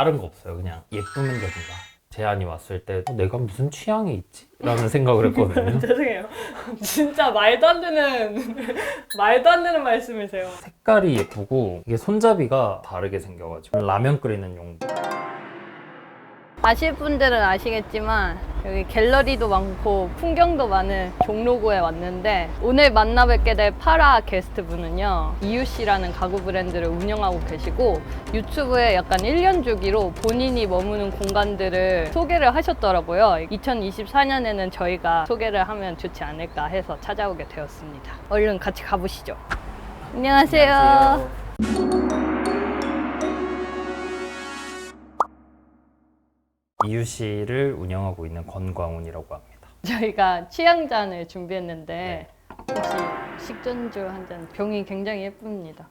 다른 거 없어요. 그냥 예쁘면 된다. 제안이 왔을 때 어, 내가 무슨 취향이 있지? 라는 생각을 했거든요. 죄송해요. 진짜 말도 안 되는 말도 안 되는 말씀이세요. 색깔이 예쁘고 이게 손잡이가 다르게 생겨가지고 라면 끓이는 용도. 아실 분들은 아시겠지만 여기 갤러리도 많고 풍경도 많은 종로구에 왔는데 오늘 만나 뵙게 될 파라 게스트분은요 이유 씨라는 가구 브랜드를 운영하고 계시고 유튜브에 약간 1년 주기로 본인이 머무는 공간들을 소개를 하셨더라고요. 2024년에는 저희가 소개를 하면 좋지 않을까 해서 찾아오게 되었습니다. 얼른 같이 가보시죠. 안녕하세요. 이유씨를 운영하고 있는 권광훈이라고 합니다. 저희가 취향잔을 준비했는데 혹시 식전주 한 잔 병이 굉장히 예쁩니다.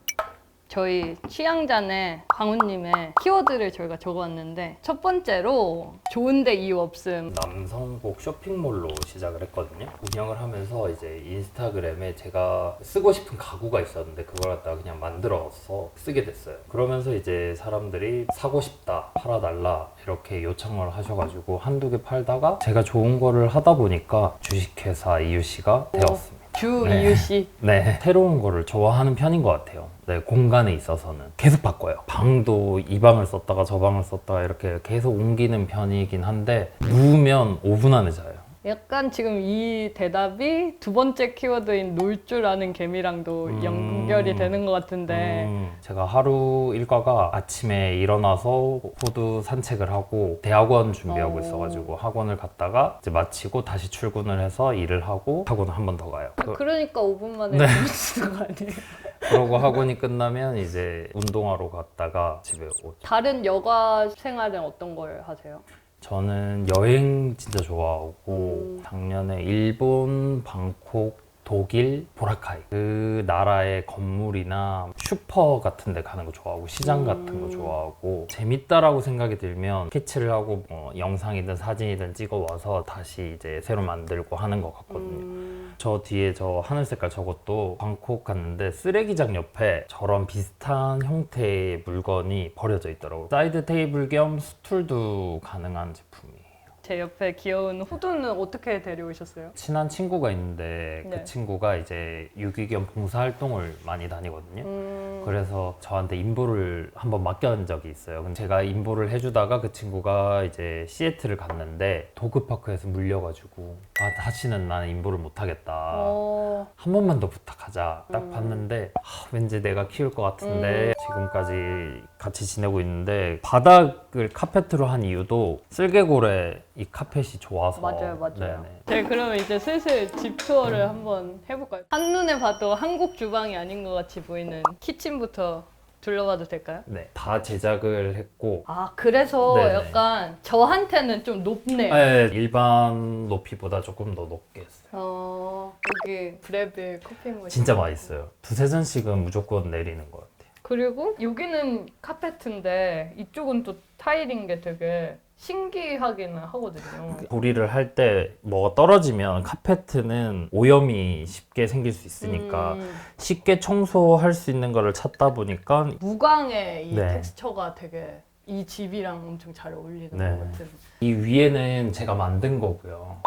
저희 취향잔에 광훈님의 키워드를 저희가 적어왔는데 첫 번째로 좋은데 이유 없음 남성복 쇼핑몰로 시작을 했거든요. 운영을 하면서 이제 인스타그램에 제가 쓰고 싶은 가구가 있었는데 그걸 갖다가 그냥 만들어서 쓰게 됐어요. 그러면서 이제 사람들이 사고 싶다, 팔아달라 이렇게 요청을 하셔가지고 한두 개 팔다가 제가 좋은 거를 하다 보니까 주식회사 이유씨가 되었습니다. 주 네. 이유 씨 네, 새로운 거를 좋아하는 편인 것 같아요. 네, 공간에 있어서는 계속 바꿔요. 방도 이 방을 썼다가 저 방을 썼다가 이렇게 계속 옮기는 편이긴 한데 누우면 5분 안에 자요. 약간 지금 이 대답이 두 번째 키워드인 놀 줄 아는 개미랑도 음. 연결이 되는 것 같은데 음, 제가 하루 일과가 아침에 일어나서 호두 산책을 하고 대학원 준비하고 어. 있어가지고 학원을 갔다가 이제 마치고 다시 출근을 해서 일을 하고 학원을 한 번 더 가요. 그, 그러니까 5분 만에 네. 놀수는 거 아니에요? 그러고 학원이 끝나면 이제 운동하러 갔다가 집에 오죠. 다른 여가 생활은 어떤 걸 하세요? 저는 여행 진짜 좋아하고 음. 작년에 일본, 방콕, 독일, 보라카이 그 나라의 건물이나 슈퍼 같은 데 가는 거 좋아하고 시장 같은 거 음. 좋아하고 재밌다라고 생각이 들면 스케치를 하고 뭐 영상이든 사진이든 찍어 와서 다시 이제 새로 만들고 하는 것 같거든요. 음, 저 뒤에 저 하늘 색깔 저것도 방콕 갔는데 쓰레기장 옆에 저런 비슷한 형태의 물건이 버려져 있더라고요. 사이드 테이블 겸 스툴도 가능한 제품이에요. 제 옆에 귀여운 호두는 어떻게 데려오셨어요? 친한 친구가 있는데 네. 그 친구가 이제 유기견 봉사활동을 많이 다니거든요. 음, 그래서 저한테 인보를 한번 맡겨준 적이 있어요. 근데 제가 인보를 해주다가 그 친구가 이제 시애틀을 갔는데 도그파크에서 물려가지고 아 다시는 나는 인보를 못하겠다. 어, 한 번만 더 부탁하자. 딱 음. 봤는데 아, 왠지 내가 키울 것 같은데 지금까지 같이 지내고 있는데 바닥을 카페트로 한 이유도 쓸개골에 이 카펫이 좋아서 맞아요, 맞아요. 네네. 네, 그러면 이제 슬슬 집 투어를 한번 해볼까요? 한눈에 봐도 한국 주방이 아닌 것 같이 보이는 키친부터 둘러봐도 될까요? 네, 다 제작을 했고 아, 그래서 네네. 약간 저한테는 좀 높네요. 네, 일반 높이보다 조금 더 높게 했어요. 어, 여기 브레빌 커피 머신. 진짜 맛있어요. 두세 잔씩은 무조건 내리는 것 같아요. 그리고 여기는 카페트인데 이쪽은 또 타일인 게 되게 신기하기는 하거든요. 조리를 할 때 뭐가 떨어지면 카페트는 오염이 쉽게 생길 수 있으니까 음, 쉽게 청소할 수 있는 거를 찾다 보니까 무광의 이 네. 텍스처가 되게 이 집이랑 엄청 잘 어울리는 네. 것 같은. 이 위에는 제가 만든 거고요.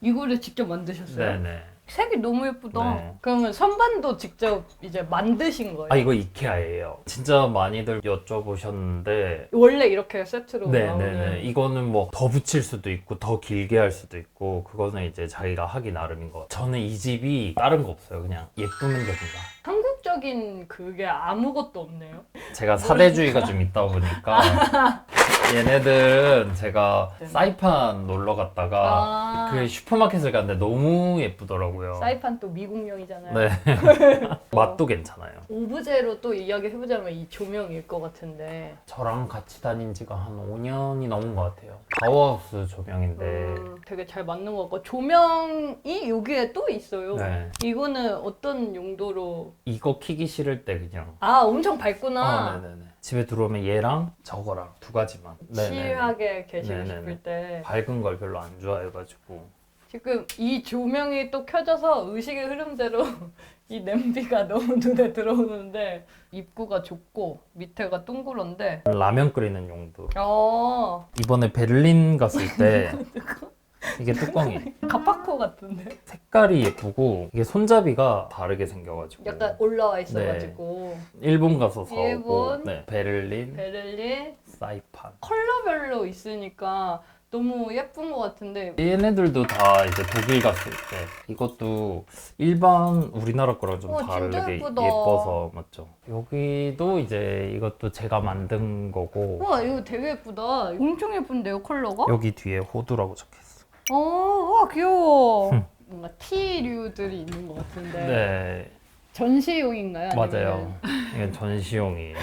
이거를 직접 만드셨어요? 네네. 색이 너무 예쁘다. 네. 그러면 선반도 직접 이제 만드신 거예요? 아 이거 이케아예요. 진짜 많이들 여쭤보셨는데 원래 이렇게 세트로 나오는 네네네. 이거는 뭐 더 붙일 수도 있고 더 길게 할 수도 있고 그거는 이제 자기가 하기 나름인 것. 같아요. 저는 이 집이 다른 거 없어요. 그냥 예쁘면 된다. 한국적인 그게 아무것도 없네요. 제가 사대주의가 좀 있다 보니까 얘네들은 제가 네. 사이판 놀러 갔다가 아. 그 슈퍼마켓을 갔는데 너무 예쁘더라고요. 사이판 또 미국령이잖아요. 네. 맛도 괜찮아요. 오브제로 또 이야기 해보자면 이 조명일 것 같은데 저랑 같이 다닌 지가 한 5년이 넘은 것 같아요. 파워하우스 조명인데. 음, 되게 잘 맞는 것 같고 조명이 여기에 또 있어요. 네. 이거는 어떤 용도로 이거 키기 싫을 때 그냥. 아 엄청 밝구나. 아, 네네네. 집에 들어오면 얘랑 저거랑 두 가지만. 네네네. 치하게 계시고 네네네. 싶을 때 밝은 걸 별로 안 좋아해가지고. 지금 이 조명이 또 켜져서 의식의 흐름대로 이 냄비가 너무 눈에 들어오는데 입구가 좁고 밑에가 둥그런데 라면 끓이는 용도. 어 이번에 베를린 갔을 때 이게 뚜껑이. 가파코 같은데. 색깔이 예쁘고 이게 손잡이가 다르게 생겨가지고. 약간 올라와 있어가지고. 일본 가서 사오고. 일본? 네, 베를린, 베를린 사이판. 컬러별로 있으니까 너무 예쁜 것 같은데. 얘네들도 다 이제 독일 갔을 때 이것도 일반 우리나라 거랑 좀 우와, 진짜 다르게 예쁘다. 예뻐서 맞죠? 여기도 이제 이것도 제가 만든 거고. 우와 이거 되게 예쁘다. 엄청 예쁜데요 컬러가? 여기 뒤에 호두라고 적혀있 어. 어, 우와 귀여워 뭔가 티류들이 있는 것 같은데 네, 전시용인가요? 맞아요. 이게 전시용이에요.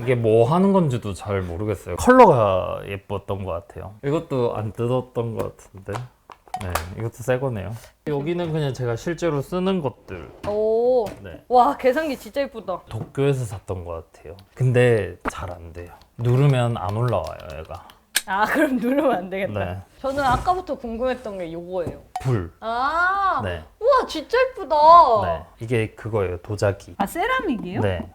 이게 뭐 하는 건지도 잘 모르겠어요. 컬러가 예뻤던 것 같아요. 이것도 안 뜯었던 것 같은데. 네, 이것도 새 거네요. 여기는 그냥 제가 실제로 쓰는 것들. 오, 네. 와 계산기 진짜 예쁘다. 도쿄에서 샀던 것 같아요. 근데 잘 안 돼요. 누르면 안 올라와요, 얘가. 아 그럼 누르면 안 되겠다. 네. 저는 아까부터 궁금했던 게 요거예요. 불. 아, 네. 우와 진짜 예쁘다. 네. 이게 그거예요, 도자기. 아 세라믹이요? 네.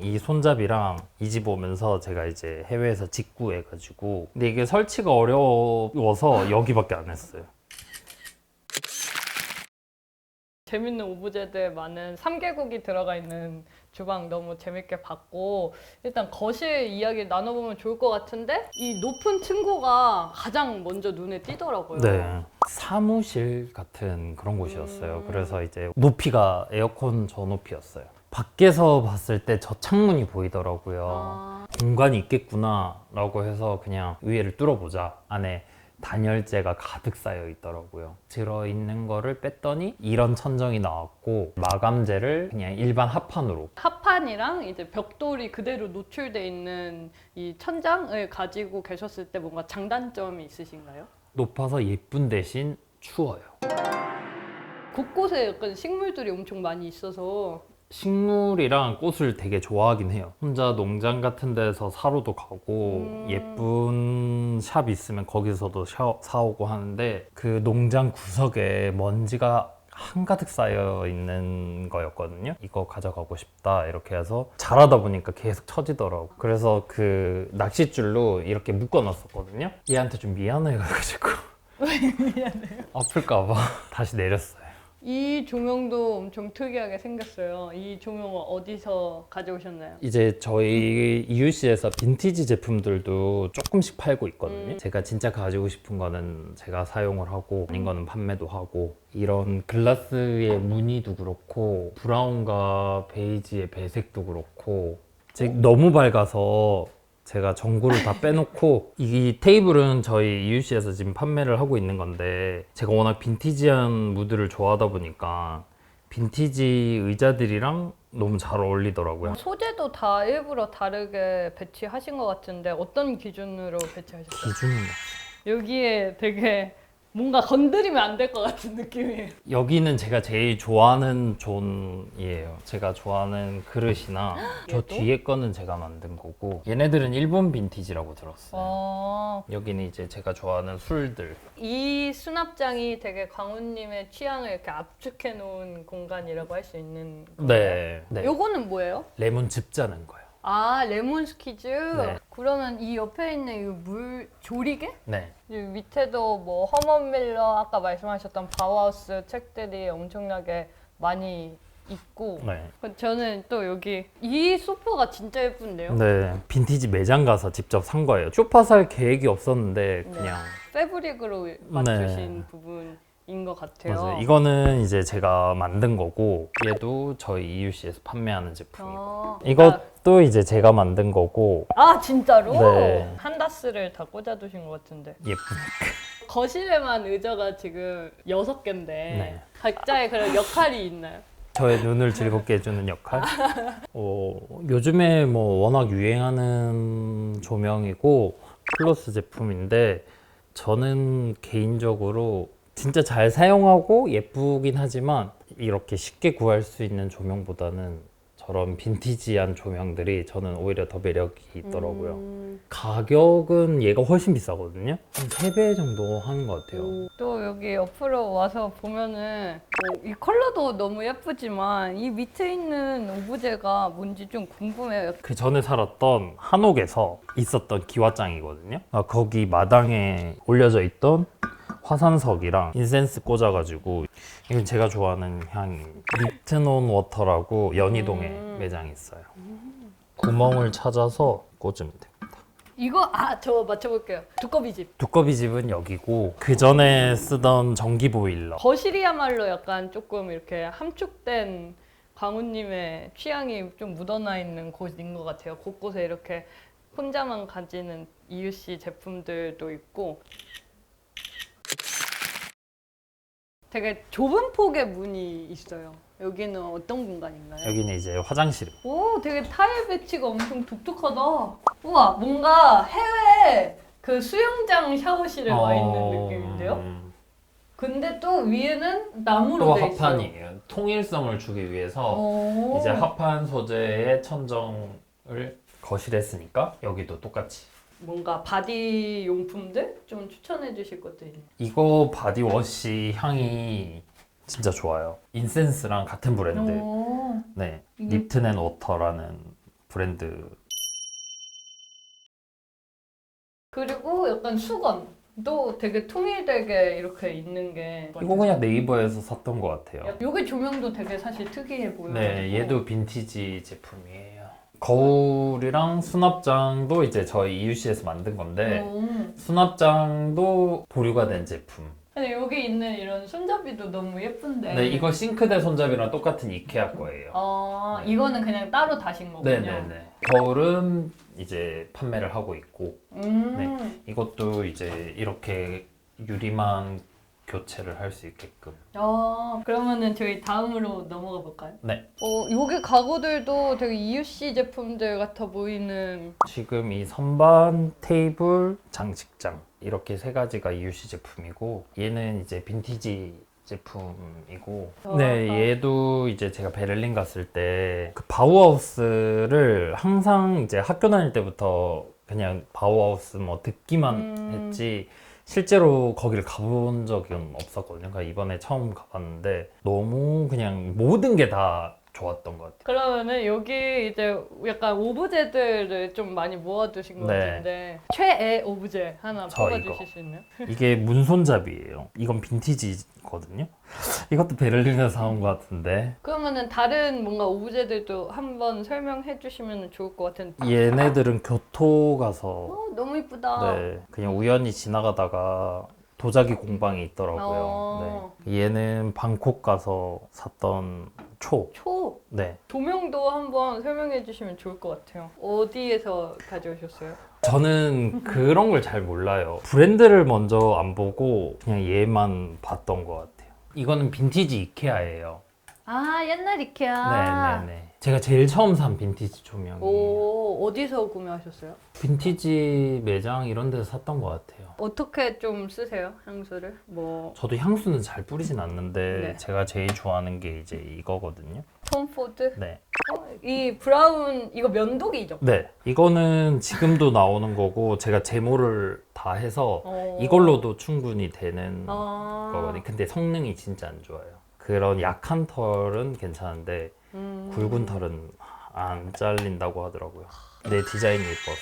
이 손잡이랑 이 집 오면서 제가 이제 해외에서 직구해가지고 근데 이게 설치가 어려워서 여기밖에 안 했어요. 재밌는 오브제들 많은 3개국이 들어가 있는 주방 너무 재밌게 봤고 일단 거실 이야기 나눠보면 좋을 것 같은데 이 높은 층고가 가장 먼저 눈에 띄더라고요. 네. 사무실 같은 그런 곳이었어요. 음. 그래서 이제 높이가 에어컨 저 높이였어요. 밖에서 봤을 때 저 창문이 보이더라고요. 아, 공간이 있겠구나라고 해서 그냥 위에를 뚫어보자. 안에 단열재가 가득 쌓여 있더라고요. 들어 있는 거를 뺐더니 이런 천정이 나왔고 마감재를 그냥 일반 합판으로 합판이랑 이제 벽돌이 그대로 노출돼 있는 이 천장을 가지고 계셨을 때 뭔가 장단점이 있으신가요? 높아서 예쁜 대신 추워요. 곳곳에 약간 식물들이 엄청 많이 있어서 식물이랑 꽃을 되게 좋아하긴 해요. 혼자 농장 같은 데서 사러도 가고 음. 예쁜 샵 있으면 거기서도 샤- 사오고 하는데 그 농장 구석에 먼지가 한가득 쌓여 있는 거였거든요. 이거 가져가고 싶다 이렇게 해서 자라다 보니까 계속 처지더라고. 그래서 그 낚싯줄로 이렇게 묶어놨었거든요. 얘한테 좀 미안해가지고 미안해요. 아플까봐 다시 내렸어요. 이 조명도 엄청 특이하게 생겼어요. 이 조명은 어디서 가져오셨나요? 이제 저희 이유씨에서 빈티지 제품들도 조금씩 팔고 있거든요. 음. 제가 진짜 가지고 싶은 거는 제가 사용을 하고 아닌 거는 판매도 하고 이런 글라스의 무늬도 그렇고 브라운과 베이지의 배색도 그렇고 제 너무 밝아서 제가 전구를 다 빼놓고 이 테이블은 저희 이유씨에서 지금 판매를 하고 있는 건데 제가 워낙 빈티지한 무드를 좋아하다 보니까 빈티지 의자들이랑 너무 잘 어울리더라고요. 소재도 다 일부러 다르게 배치하신 것 같은데 어떤 기준으로 배치하셨어요? 기준은 여기에 되게 뭔가 건드리면 안 될 것 같은 느낌이에요. 여기는 제가 제일 좋아하는 존이에요. 제가 좋아하는 그릇이나 저 얘도? 뒤에 거는 제가 만든 거고 얘네들은 일본 빈티지라고 들었어요. 어, 여기는 이제 제가 좋아하는 술들. 이 수납장이 되게 광우님의 취향을 이렇게 압축해 놓은 공간이라고 할 수 있는? 네. 네. 요거는 뭐예요? 레몬즙 짜는 거예요. 아 레몬 스키즈. 네. 그러면 이 옆에 있는 이 물 조리개? 네. 이 밑에도 뭐 허먼 밀러 아까 말씀하셨던 바우하우스 책들이 엄청나게 많이 있고 네. 저는 또 여기 이 소파가 진짜 예쁜데요? 네. 빈티지 매장 가서 직접 산 거예요. 쇼파 살 계획이 없었는데 네. 그냥 패브릭으로 맞추신 부분 인 것 같아요. 네. 맞아요. 이거는 이제 제가 만든 거고 얘도 저희 이유씨에서 판매하는 제품이고 아, 이것 도 이제 제가 만든 거고 아 진짜로? 네. 한다스를 다 꽂아두신 것 같은데 예쁘니까. 거실에만 의자가 지금 여섯 개인데 네. 각자의 그런 역할이 있나요? 저의 눈을 즐겁게 해주는 역할. 어, 요즘에 뭐 워낙 유행하는 조명이고 플러스 제품인데 저는 개인적으로 진짜 잘 사용하고 예쁘긴 하지만 이렇게 쉽게 구할 수 있는 조명보다는 그런 빈티지한 조명들이 저는 오히려 더 매력이 있더라고요. 음, 가격은 얘가 훨씬 비싸거든요. 한 3배 정도 하는 것 같아요. 또 여기 옆으로 와서 보면은 뭐이 컬러도 너무 예쁘지만 이 밑에 있는 오브제가 뭔지 좀 궁금해요. 그 전에 살았던 한옥에서 있었던 기와장이거든요. 아, 거기 마당에 올려져 있던 화산석이랑 인센스 꽂아가지고 이건 제가 좋아하는 향이 립트논 워터라고 연희동에 음. 매장이 있어요. 구멍을 찾아서 꽂으면 됩니다. 이거 아 저 맞춰볼게요. 두꺼비 집. 두꺼비 집은 여기고 그 전에 쓰던 전기 보일러. 거실이야말로 약간 조금 이렇게 함축된 광우님의 취향이 좀 묻어나 있는 곳인 것 같아요. 곳곳에 이렇게 혼자만 가지는 이유 씨 제품들도 있고 되게 좁은 폭의 문이 있어요. 여기는 어떤 공간인가요? 여기는 이제 화장실. 오, 되게 타일 배치가 엄청 독특하다. 우와, 뭔가 해외 그 수영장 샤워실에 와 있는 어, 느낌인데요? 음, 근데 또 위에는 나무로 또 돼 있어요. 합판이에요. 통일성을 주기 위해서 오. 이제 합판 소재의 천정을 거실에 쓰니까 여기도 똑같이. 뭔가 바디 용품들 좀 추천해 주실 것도 있네요. 이거 바디워시 향이 진짜 좋아요. 인센스랑 같은 브랜드. 오. 네, 이게- 립트앤 워터라는 브랜드. 그리고 약간 수건도 되게 통일되게 이렇게 있는 게 이거 그냥 네이버에서 샀던 것 같아요. 여기 조명도 되게 사실 특이해 보여요. 네, 얘도 빈티지 제품이에요. 거울이랑 수납장도 이제 저희 이유씨에서 만든 건데 음. 수납장도 보류가 된 제품. 근데 여기 있는 이런 손잡이도 너무 예쁜데. 네, 이거 싱크대 손잡이랑 똑같은 이케아 거예요. 어, 네. 이거는 그냥 따로 다신 거군요. 네네네. 거울은 이제 판매를 하고 있고 음. 이것도 이제 이렇게 유리만 교체를 할 수 있게끔. 아, 그러면은 저희 다음으로 넘어가 볼까요? 네. 어, 여기 가구들도 되게 EUC 제품들 같아 보이는. 지금 이 선반, 테이블, 장식장 이렇게 세 가지가 이유시 제품이고 얘는 이제 빈티지 제품이고 어, 네 어. 얘도 이제 제가 베를린 갔을 때 그 바우하우스를 항상 이제 학교 다닐 때부터 그냥 바우하우스 뭐 듣기만 음. 했지 실제로 거기를 가본 적은 없었거든요. 그러니까 이번에 처음 가봤는데 너무 그냥 모든 게 다 좋았던 것 같아요. 그러면은 여기 이제 약간 오브제들을 좀 많이 모아두신 것 네. 같은데 최애 오브제 하나 저 뽑아주실 이거. 수 있나요? 이게 문손잡이에요. 이건 빈티지거든요. 이것도 베를린에서 사온 것 같은데 그러면은 다른 뭔가 오브제들도 한번 설명해 주시면 좋을 것 같은데. 얘네들은 교토 가서 어, 너무 이쁘다. 네 그냥 우연히 지나가다가 도자기 공방이 있더라고요. 어. 네. 얘는 방콕 가서 샀던 초. 초 네. 조명도 한번 설명해 주시면 좋을 것 같아요. 어디에서 가져오셨어요? 저는 그런 걸 잘 몰라요. 브랜드를 먼저 안 보고 그냥 얘만 봤던 것 같아요. 이거는 빈티지 이케아예요. 아 옛날 이케아. 네네네. 제가 제일 처음 산 빈티지 조명이에요. 오 어디서 구매하셨어요? 빈티지 매장 이런 데서 샀던 것 같아요. 어떻게 좀 쓰세요 향수를? 뭐 저도 향수는 잘 뿌리진 않는데 네. 제가 제일 좋아하는 게 이제 이거거든요. 톰포드? 네. 어, 이 브라운 이거 면도기죠? 네. 이거는 지금도 나오는 거고 제가 제모를 다 해서 어. 이걸로도 충분히 되는 아. 거거든요. 근데 성능이 진짜 안 좋아요. 그런 약한 털은 괜찮은데 음. 굵은 털은 안 잘린다고 하더라고요. 내 디자인이 예뻐서.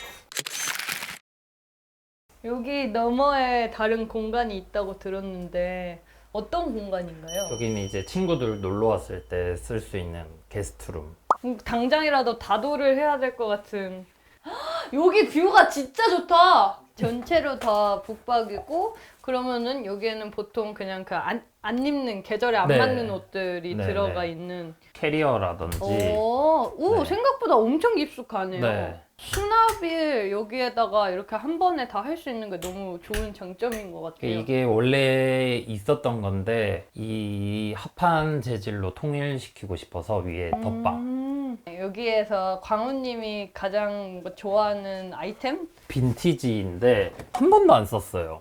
여기 너머에 다른 공간이 있다고 들었는데 어떤 공간인가요? 여기는 이제 친구들 놀러 왔을 때 쓸 수 있는 게스트룸. 음, 당장이라도 다도를 해야 될 것 같은. 헉, 여기 뷰가 진짜 좋다. 전체로 다 북박이고 그러면은 여기에는 보통 그냥 그 안 안 입는 계절에 안 네. 맞는 옷들이 네, 들어가 네. 있는. 캐리어라든지 오, 오 네. 생각보다 엄청 깊숙하네요. 네. 수납을 여기에다가 이렇게 한 번에 다 할 수 있는 게 너무 좋은 장점인 것 같아요. 이게 원래 있었던 건데 이 합판 재질로 통일시키고 싶어서 위에 덧방 음, 여기에서 광우님이 가장 뭐 좋아하는 아이템? 빈티지인데 한 번도 안 썼어요.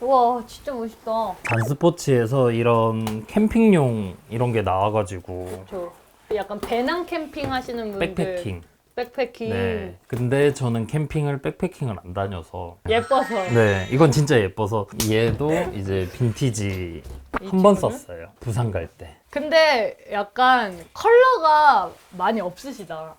우와 진짜 멋있다. 단스포츠에서 이런 캠핑용 이런 게 나와가지고 저 약간 배낭 캠핑 하시는 분들 백패킹. 백패킹 네. 근데 저는 캠핑을 백패킹을 안 다녀서. 예뻐서 네, 이건 진짜 예뻐서 얘도 이제 빈티지 한번 친구는? 썼어요. 부산 갈 때. 근데 약간 컬러가 많이 없으시다.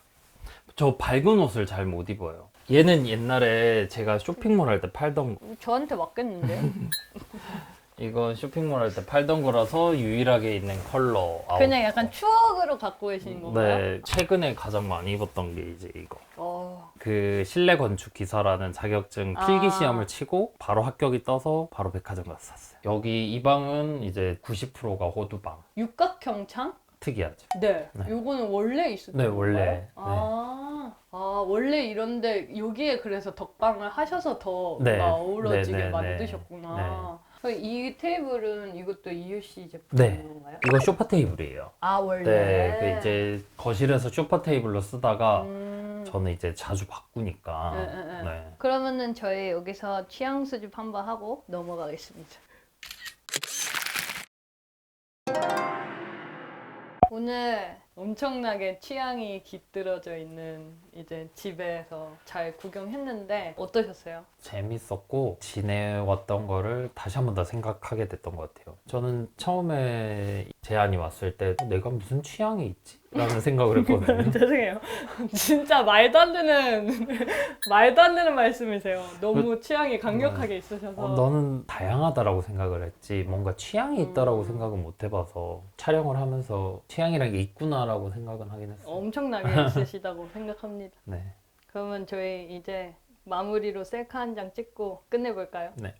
저 밝은 옷을 잘 못 입어요. 얘는 옛날에 제가 쇼핑몰 할 때 팔던 거. 저한테 맞겠는데? 이건 쇼핑몰 할 때 팔던 거라서 유일하게 있는 컬러 아웃. 그냥 약간 추억으로 갖고 계신 건가요? 네, 최근에 가장 많이 입었던 게 이제 이거. 어, 그 실내 건축 기사라는 자격증 아. 필기 시험을 치고 바로 합격이 떠서 바로 백화점 가서 샀어요. 여기 이 방은 이제 90%가 호두방. 육각형 창? 특이하죠. 네. 네. 요거는 원래 있었던 네, 건가요? 원래. 네. 아, 아, 원래 이런데 여기에 그래서 덕방을 하셔서 더 네. 뭔가 어우러지게 네, 네, 네. 만드셨구나. 그이 테이블은 이것도 네. 제품인가요? 이거 소파 테이블이에요. 아, 원래. 네, 그 이제 거실에서 소파 테이블로 쓰다가 음. 저는 이제 자주 바꾸니까. 네, 네, 네. 네. 그러면은 저희 여기서 취향 수집 한번 하고 넘어가겠습니다. 오늘 엄청나게 취향이 깃들어져 있는 이제 집에서 잘 구경했는데 어떠셨어요? 재밌었고 지내왔던 거를 다시 한 번 더 생각하게 됐던 것 같아요. 저는 처음에 제안이 왔을 때 어, 내가 무슨 취향이 있지? 라는 생각을 했거든요. 죄송해요. 진짜 말도 안 되는 말도 안 되는 말씀이세요. 너무 취향이 강력하게 있으셔서. 어, 너는 다양하다라고 생각을 했지 뭔가 취향이 있다라고 음. 생각은 못 해봐서 촬영을 하면서 취향이라는 게 있구나라고 생각은 하긴 했어요. 엄청나게 있으시다고 생각합니다. 네. 그러면 저희 이제 마무리로 셀카 한 장 찍고 끝내볼까요? 네.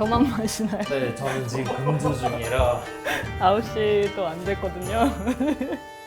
저만 마시나요? 네, 저는 지금 금주 중이라 9시도 안 됐거든요.